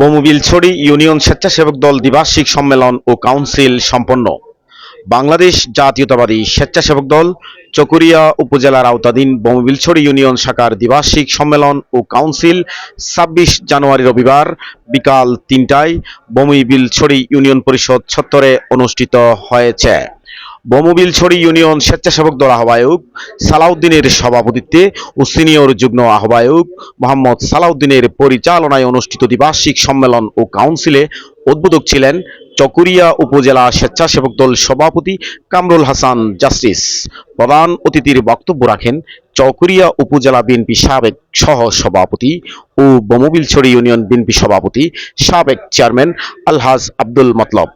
Bamubilchhari union স্বেচ্ছাসেবক দল দ্বিবার্ষিক সম্মেলন ও কাউন্সিল সম্পন্ন। বাংলাদেশ জাতীয়তাবাদী স্বেচ্ছাসেবক দল চকুরিয়া উপজেলার আওতাধীন বমুবিলছড়ি ইউনিয়ন শাখার দ্বিবার্ষিক সম্মেলন ও কাউন্সিল ছাব্বিশ জানুয়ারি রবিবার বিকাল তিনটায় বমুবিলছড়ি ইউনিয়ন পরিষদ চত্বরে অনুষ্ঠিত হয়েছে। বমুবিলছড়ি ইউনিয়ন স্বেচ্ছাসেবক দল আহ্বায়ক সালাউদ্দিনের সভাপতিত্বে ও সিনিয়র যুগ্ম আহ্বায়ক মোহাম্মদ সালাউদ্দিনের পরিচালনায় অনুষ্ঠিত দ্বিবার্ষিক সম্মেলন ও কাউন্সিলে উদ্বোধক ছিলেন চকুরিয়া উপজেলা স্বেচ্ছাসেবক দল সভাপতি কামরুল হাসান জাস্টিস। প্রধান অতিথির বক্তব্য রাখেন চকুরিয়া উপজেলা বিএনপি সাবেক সহ সভাপতি ও বমবিলছড়ি ইউনিয়ন বিএনপি সভাপতি সাবেক চেয়ারম্যান আলহাজ আব্দুল মতলব।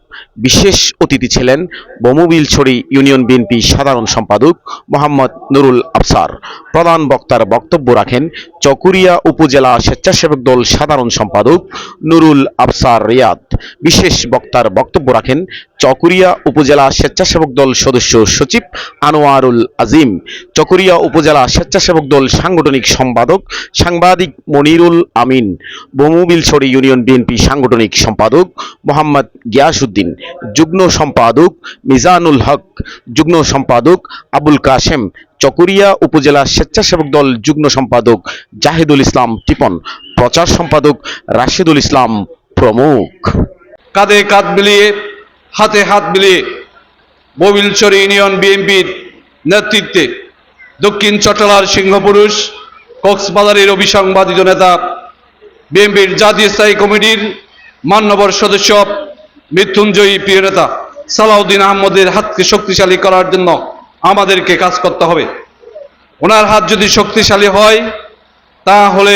বিশেষ অতিথি ছিলেন বমবিলছড়ি ইউনিয়ন বিএনপি সাধারণ সম্পাদক মোহাম্মদ নুরুল আফসার প্রধান বক্তার বক্তব্য রাখেন চকুরিয়া উপজেলা স্বেচ্ছাসেবক দল সাধারণ সম্পাদক নুরুল আফসার রিয়াদ। বিশেষ বক্তার বক্তব্য রাখেন চকুরিয়া উপজেলা স্বেচ্ছাসেবক দল সদস্য সচিব আনোয়ারুল আজিম। চকুরিয়া উপজেলা স্বেচ্ছাসেবক দল সাংগঠনিক সম্পাদক সাংবাদিক মনিরুল আমিন। বমুবিলছড়ি ইউনিয়ন বিএনপি সাংগঠনিক সম্পাদক মোহাম্মদ গিয়াসউদ্দিন। যুগ্ম সম্পাদক মিজানুল হক, যুগ্ম সম্পাদক আবুল কাশেম, চকুরিয়া উপজেলা স্বেচ্ছাসেবক দল যুগ্ম সম্পাদক জাহিদুল ইসলাম টিপন, প্রচার সম্পাদক রাশিদুল ইসলাম প্রমুখ। কাঁধে কাঁধ মিলিয়ে, হাতে হাত মিলিয়ে ববিলচর ইউনিয়ন বিএনপির নেতৃত্বে দক্ষিণ চট্টলার সিংহপুরুষ কক্সবাজারের অভিসংবাদিত নেতা বিএনপির জাতীয় স্থায়ী কমিটির মান্যবর সদস্য মৃত্যুঞ্জয়ী প্রিয় নেতা, সালাউদ্দিন আহমদের হাতকে শক্তিশালী করার জন্য আমাদেরকে কাজ করতে হবে। ওনার হাত যদি শক্তিশালী হয়, তাহলে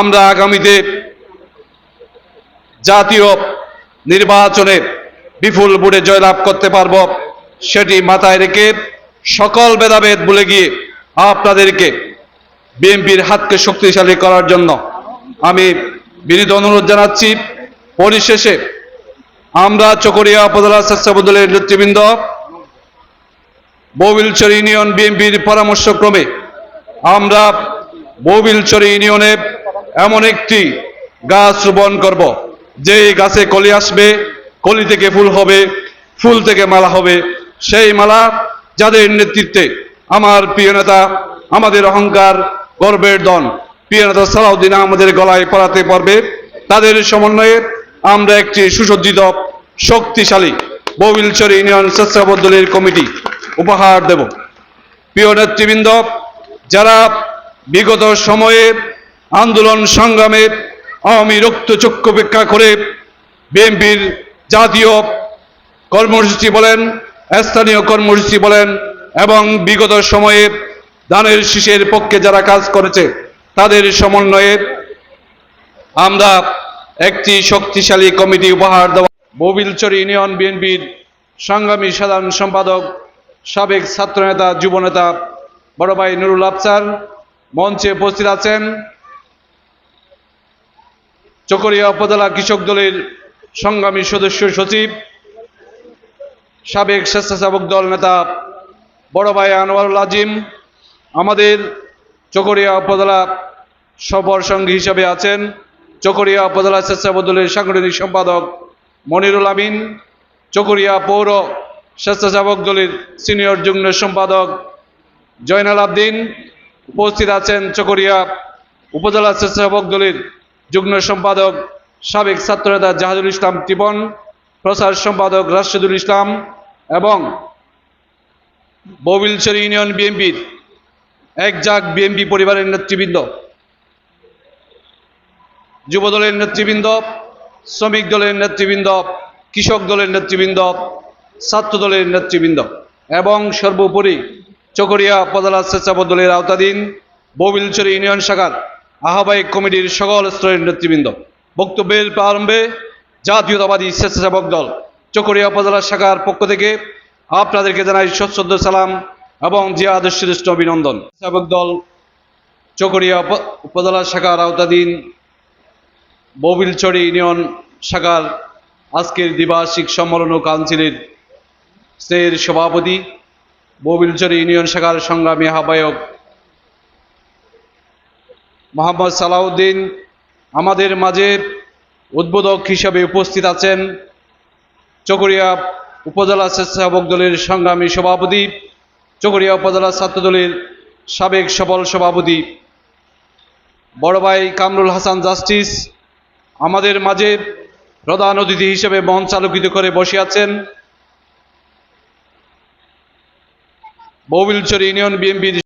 আমরা আগামীতে জাতীয় নির্বাচনে বিপুল ভোটে জয়লাভ করতে পারব, সেটি মাথায় রেখে সকল ভেদাভেদ ভুলে গিয়ে আপনাদেরকে বিএনপির হাতকে শক্তিশালী করার জন্য আমি বিনীত অনুরোধ জানাচ্ছি। পরিশেষে আমরা চকরিয়া উপজেলা স্বেচ্ছাসেবক দলের নেতৃবৃন্দ, বৌবিলচর ইউনিয়ন বিএনপির পরামর্শক্রমে আমরা বৌবিলচর ইউনিয়নে এমন একটি গাছ রোপণ করব যে গাছে কলি আসবে, কলি থেকে ফুল হবে, ফুল থেকে মালা হবে। সেই মালা যাদের নেতৃত্বে আমার প্রিয় নেতা, আমাদের অহংকার গর্বের দন, প্রিয় নেতা সালাউদ্দিন আমাদের গলায় পড়াতে পারবে, তাদের সমন্বয়ে আমরা একটি সুসজ্জিত, শক্তিশালী ববিলচর ইউনিয়ন স্বেচ্ছাসেবক দলের কমিটি উপহার দেব। প্রিয় নেতৃবৃন্দ, যারা বিগত সময়ে আন্দোলন সংগ্রামে আওয়ামী রক্তচক্ষু উপেক্ষা করে বিএনপির জাতীয় কর্মসূচি বলেন, স্থানীয় কর্মসূচি বলেন এবং বিগত সময়ে দানের শীষের পক্ষে যারা কাজ করেছে, তাদের সমন্বয়ে আমরা একটি শক্তিশালী কমিটি উপহার দেওয়া ববিলচর ইউনিয়ন বিএনপির সংগ্রামী সাধারণ সম্পাদক, সাবেক ছাত্রনেতা, যুবনেতা বড় ভাই নুরুল আফসার মঞ্চে উপস্থিত আছেন। চকরিয়া উপজেলা কৃষক দলের সংগ্রামী সদস্য সচিব, সাবেক স্বেচ্ছাসেবক দল নেতা বড় ভাই আনোয়ারুল আজিম। আমাদের চকরিয়া উপজেলা সফর সঙ্গী হিসাবে আছেন। চকরিয়া উপজেলা স্বেচ্ছাসেবক দলের সাংগঠনিক সম্পাদক মনিরুল আমিন, চকরিয়া পৌর স্বেচ্ছাসেবক দলের সিনিয়র যুগ্ম সম্পাদক জয়নাল আবদিন, উপস্থিত আছেন চকরিয়া উপজেলা স্বেচ্ছাসেবক দলের যুগ্ম সম্পাদক সাবেক ছাত্রনেতা জাহাজুল ইসলাম টিপন প্রচার সম্পাদক রাশেদুল ইসলাম এবং ববিলচর ইউনিয়ন বিএনপির এক জাক বিএনপি পরিবারের নেতৃবৃন্দ। যুব দলের নেতৃবৃন্দ, শ্রমিক দলের নেতৃবৃন্দ, কৃষক দলের নেতৃবৃন্দ, ছাত্র দলের নেতৃবৃন্দ এবং সর্বোপরি চকরিয়া উপজেলা স্বেচ্ছাসেবক দলের আওতাধীন ববিলচর ইউনিয়ন শাখার আহ্বায়ক কমিটির সকল স্তরের নেতৃবৃন্দ। বক্তব্যের প্রারম্ভে জাতীয়তাবাদী স্বেচ্ছাসেবক দল চকরিয়া উপজেলা শাখার পক্ষ থেকে আপনাদেরকে জানাই সশ্রদ্ধ সালাম এবং জিয়াদ শ্রেষ্ঠ অভিনন্দন। স্বেচ্ছাসেবক দল চকরিয়া উপজেলা শাখার আওতাধীন ববিলচড়ি ইউনিয়ন শাখার আজকের দ্বিবার্ষিক সম্মেলন ও কাউন্সিলের স্নেহের সভাপতি ববিলচর ইউনিয়ন শাখার সংগ্রামী আহ্বায়ক মোহাম্মদ সালাউদ্দিন। আমাদের মাঝে উদ্বোধক হিসাবে উপস্থিত আছেন চকরিয়া উপজেলা স্বেচ্ছাসেবক দলের সংগ্রামী সভাপতি, চকরিয়া উপজেলা ছাত্রদলের সাবেক সফল সভাপতি, বড় ভাই কামরুল হাসান জাস্টিস আমাদের মাঝে প্রধান অতিথি হিসেবে মঞ্চ চালকিত করে বসে আছেন বৌবিলচর ইউনিয়ন বিএনপির